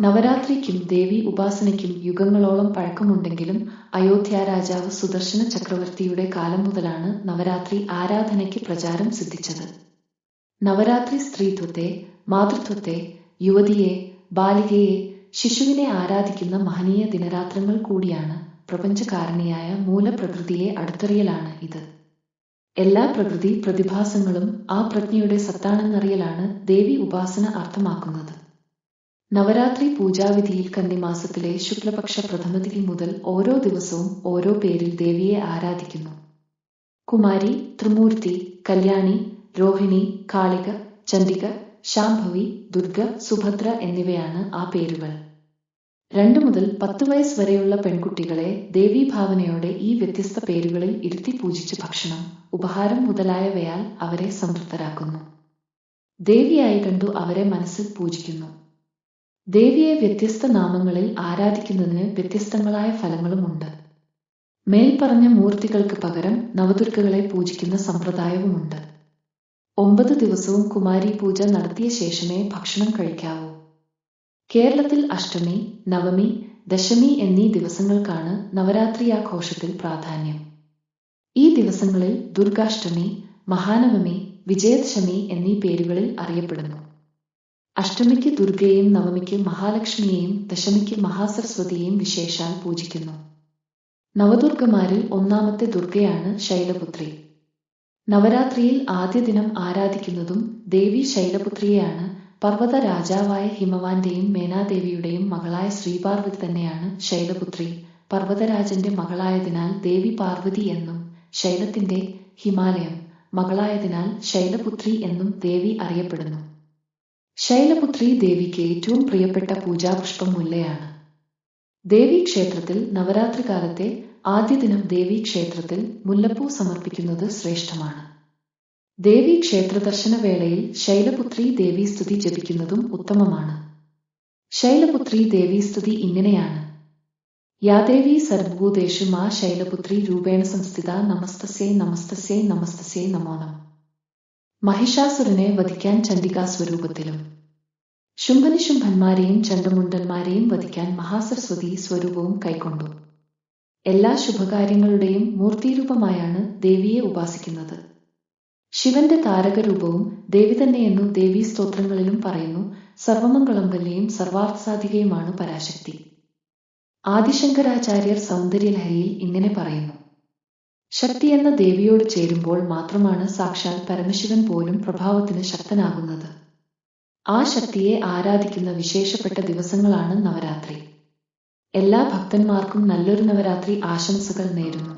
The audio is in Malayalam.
നവരാത്രിക്കും ദേവി ഉപാസനയ്ക്കും യുഗങ്ങളോളം പഴക്കമുണ്ടെങ്കിലും അയോധ്യ രാജാവ് സുദർശന ചക്രവർത്തിയുടെ കാലം മുതലാണ് നവരാത്രി ആരാധനയ്ക്ക് പ്രചാരം സിദ്ധിച്ചത്. നവരാത്രി സ്ത്രീത്വത്തെ മാതൃത്വത്തെ യുവതിയെ ബാലികയെ ശിശുവിനെ ആരാധിക്കുന്ന മഹനീയ ദിനരാത്രങ്ങൾ കൂടിയാണ് പ്രപഞ്ചകാരണിയായ മൂലപ്രകൃതിയെ അടുത്തറിയലാണ് ഇത്. എല്ലാ പ്രകൃതി പ്രതിഭാസങ്ങളും ആ പ്രജ്ഞയുടെ സത്താണെന്നറിയലാണ് ദേവി ഉപാസന അർത്ഥമാക്കുന്നത്. നവരാത്രി പൂജാവിധിയിൽ കന്നിമാസത്തിലെ ശുക്ലപക്ഷ പ്രഥമതിഥി മുതൽ ഓരോ ദിവസവും ഓരോ പേരിൽ ദേവിയെ ആരാധിക്കുന്നു. കുമാരി ത്രിമൂർത്തി കല്യാണി രോഹിണി കാളിക ചണ്ഡിക ശാംഭവി ദുർഗ സുഭദ്ര എന്നിവയാണ് ആ പേരുകൾ. രണ്ടു മുതൽ പത്ത് വയസ്സ് വരെയുള്ള പെൺകുട്ടികളെ ദേവീഭാവനയോടെ ഈ വ്യത്യസ്ത പേരുകളിൽ ഇരുത്തി പൂജിച്ച് ഭക്ഷണം ഉപഹാരം മുതലായവയാൽ അവരെ സംതൃപ്തരാക്കുന്നു. ദേവിയായി കണ്ടു അവരെ മനസ്സിൽ പൂജിക്കുന്നു. ദേവിയെ വ്യത്യസ്ത നാമങ്ങളിൽ ആരാധിക്കുന്നതിന് വ്യത്യസ്തങ്ങളായ ഫലങ്ങളുമുണ്ട്. മേൽപ്പറഞ്ഞ മൂർത്തികൾക്ക് പകരം നവദുർഗകളെ പൂജിക്കുന്ന സമ്പ്രദായവുമുണ്ട്. ഒമ്പത് ദിവസവും കുമാരി പൂജ നടത്തിയ ശേഷമേ ഭക്ഷണം കഴിക്കാവൂ. കേരളത്തിൽ അഷ്ടമി നവമി ദശമി എന്നീ ദിവസങ്ങൾക്കാണ് നവരാത്രി ആഘോഷത്തിൽ പ്രാധാന്യം. ഈ ദിവസങ്ങളിൽ ദുർഗാഷ്ടമി മഹാനവമി വിജയദശമി എന്നീ പേരുകളിൽ അറിയപ്പെടുന്നു. അഷ്ടമിക്ക് ദുർഗയെയും നവമിക്ക് മഹാലക്ഷ്മിയെയും ദശമിക്ക് മഹാസരസ്വതിയെയും വിശേഷാൽ പൂജിക്കുന്നു. നവദുർഗമാരിൽ ഒന്നാമത്തെ ദുർഗയാണ് ശൈലപുത്രി. നവരാത്രിയിൽ ആദ്യ ദിനം ആരാധിക്കുന്നതും ദേവി ശൈലപുത്രിയെയാണ് പർവത രാജാവായ ഹിമവാന്റെയും മേനാദേവിയുടെയും മകളായ ശ്രീപാർവതി തന്നെയാണ് ശൈലപുത്രി. പർവതരാജന്റെ മകളായതിനാൽ ദേവി പാർവതി എന്നും ശൈലത്തിന്റെ ഹിമാലയം മകളായതിനാൽ ശൈലപുത്രി എന്നും ദേവി അറിയപ്പെടുന്നു. ശൈലപുത്രി ദേവിക്ക് ഏറ്റവും പ്രിയപ്പെട്ട പൂജാപുഷ്പം മുല്ലയാണ് ദേവി ക്ഷേത്രത്തിൽ നവരാത്രി കാലത്തെ ആദ്യ ദിനം ദേവി ക്ഷേത്രത്തിൽ മുല്ലപ്പൂ സമർപ്പിക്കുന്നത് ശ്രേഷ്ഠമാണ്. ദേവി ക്ഷേത്ര ദർശന വേളയിൽ ശൈലപുത്രി ദേവീസ്തുതി ജപിക്കുന്നതും ഉത്തമമാണ്. ശൈലപുത്രി ദേവി സ്തുതി ഇങ്ങനെയാണ്. യാദേവി സർവഭൂതേഷു മാ ശൈലപുത്രി രൂപേണ സംസ്ഥിത നമസ്തസ്യൈ നമസ്തസ്യൈ നമസ്തസ്യൈ നമോനം മഹിഷാസുരനെ വധിക്കാൻ ചണ്ഡികാസ്വരൂപത്തിലും ശുംഭനിശുംഭന്മാരെയും ചണ്ഡമുണ്ടന്മാരെയും വധിക്കാൻ മഹാസരസ്വതി സ്വരൂപവും കൈക്കൊണ്ടു. എല്ലാ ശുഭകാര്യങ്ങളുടെയും മൂർത്തിരൂപമായാണ് ദേവിയെ ഉപാസിക്കുന്നത്. ശിവന്റെ താരകരൂപവും ദേവി തന്നെയെന്നു ദേവീ സ്തോത്രങ്ങളിലും പറയുന്നു സർവമംഗളംഗല്യയും സർവാർത്ഥസാധികയുമാണ് പരാശക്തി. ആദിശങ്കരാചാര്യർ സൗന്ദര്യലഹരിയിൽ ഇങ്ങനെ പറയുന്നു ശക്തി എന്ന ദേവിയോട് ചേരുമ്പോൾ മാത്രമാണ് സാക്ഷാൽ പരമശിവൻ പോലും പ്രഭാവത്തിന് ശക്തനാകുന്നത്. ആ ശക്തിയെ ആരാധിക്കുന്ന വിശേഷപ്പെട്ട ദിവസങ്ങളാണ് നവരാത്രി. എല്ലാ ഭക്തന്മാർക്കും നല്ലൊരു നവരാത്രി ആശംസകൾ നേരുന്നു.